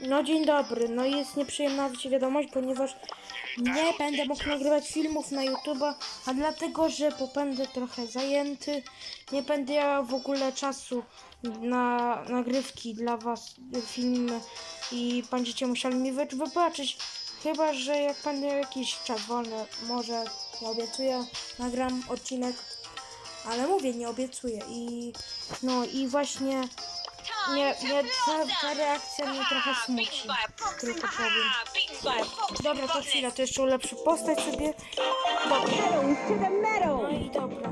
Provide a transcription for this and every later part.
No dzień dobry, no jest nieprzyjemna wiadomość, ponieważ nie będę mógł nagrywać filmów na YouTube, a dlatego, że będę trochę zajęty, nie będę miał w ogóle czasu na nagrywki dla was, filmy i będziecie musieli mi wy- wybaczyć. Chyba, że jak będę miał jakiś czas wolny, może nie obiecuję, nagram odcinek, ale mówię, nie obiecuję i no i właśnie nie, nie, ta, ta reakcja mnie trochę smuci. Tylko powiem. Dobra, to chwila, to jeszcze ulepszę postać sobie. Dobra. No i dobra.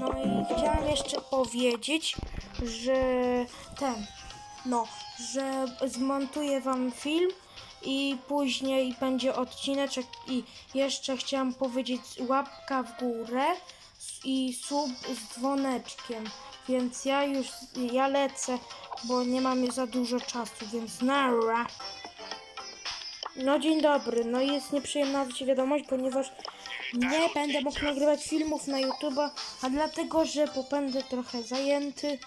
No i chciałam jeszcze powiedzieć, że ten, no, że zmontuję wam film i później będzie odcineczek i jeszcze chciałam powiedzieć łapka w górę i sub z dzwoneczkiem. Więc ja już, ja lecę, bo nie mamy za dużo czasu, więc nara. No dzień dobry, no jest nieprzyjemna wiadomość, ponieważ nie będę mógł nagrywać filmów na YouTube, a dlatego, że bo będę trochę zajęty,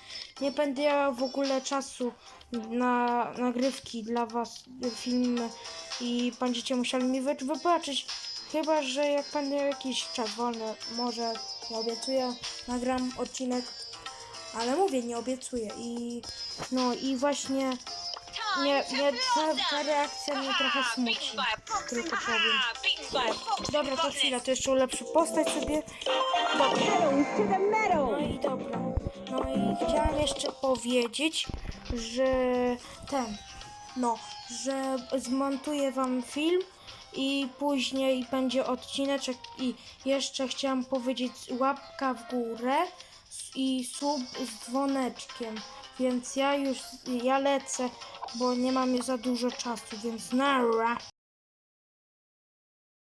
nie będę miał w ogóle czasu na nagrywki dla was, filmy i będziecie musieli mi wy- wybaczyć. Chyba, że jak będę miał jakiś czas wolny, może nie obiecuję, nagram odcinek, ale mówię, nie obiecuję i no i właśnie nie, nie, ta, ta reakcja mnie trochę smuci. Tylko powiem. Dobra, to chwila, to jeszcze ulepszę postać sobie. Dobra. No i dobra. No i chciałam jeszcze powiedzieć, że ten, no, że zmontuję wam film i później będzie odcineczek i jeszcze chciałam powiedzieć łapka w górę i sub z dzwoneczkiem. Więc ja już, ja lecę, bo nie mamy za dużo czasu, więc nara.